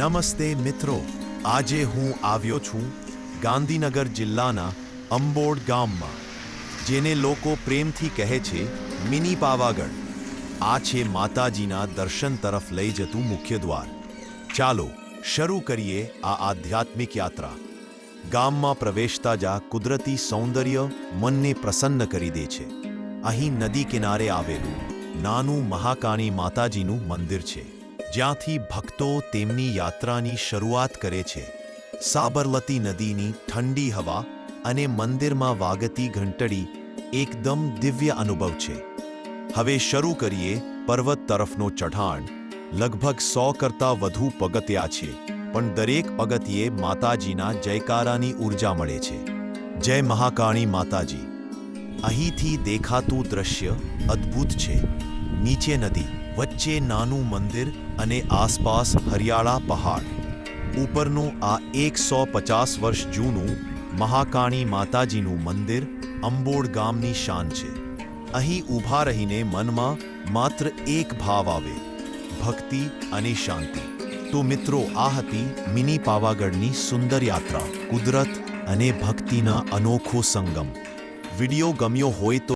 નમસ્તે મિત્રો. આજે હું આવ્યો છું ગાંધીનગર જિલ્લાના અંબોડ ગામમાં, જેને લોકો પ્રેમથી કહે છે મિની પાવાગઢ. આ છે માતાજીના દર્શન તરફ લઈ જતું મુખ્ય દ્વાર. ચાલો, શરૂ કરીએ આ આધ્યાત્મિક યાત્રા. ગામમાં પ્રવેશતા જા કુદરતી સૌંદર્ય મનને પ્રસન્ન કરી દે છે. અહીં નદી કિનારે આવેલું નાનું મહાકાણી માતાજીનું મંદિર છે. જ્યાંથી ભક્તો તેમની યાત્રાની શરૂઆત કરે છે. સાબરમતી નદીની ઠંડી હવા અને મંદિરમાં વાગતી ઘંટડી એકદમ દિવ્ય અનુભવ છે. હવે શરૂ કરીએ પર્વત તરફનો ચઢાણ. લગભગ સો કરતાં વધુ પગથિયા છે, પણ દરેક પગથિયે માતાજીના જયકારાની ઊર્જા મળે છે. જય મહાકાળી માતાજી. અહીંથી દેખાતું દ્રશ્ય અદ્ભુત છે. નીચે નદી. વચ્ચે નાનું મંદિર અને આસપાસ હરિયાળા પહાડ. ઉપરનું આ એકસો પચાસ વર્ષ જૂનું મહાકાણી માતાજીનું મંદિર અંબોડ ગામની શાન છે. અહીં ઊભા રહીને મનમાં માત્ર એક ભાવ આવે, ભક્તિ અને શાંતિ. તો મિત્રો, આ હતી મિની પાવાગઢની સુંદર યાત્રા, કુદરત અને ભક્તિના અનોખો સંગમ. વિડિયો ગમ્યો હોય તો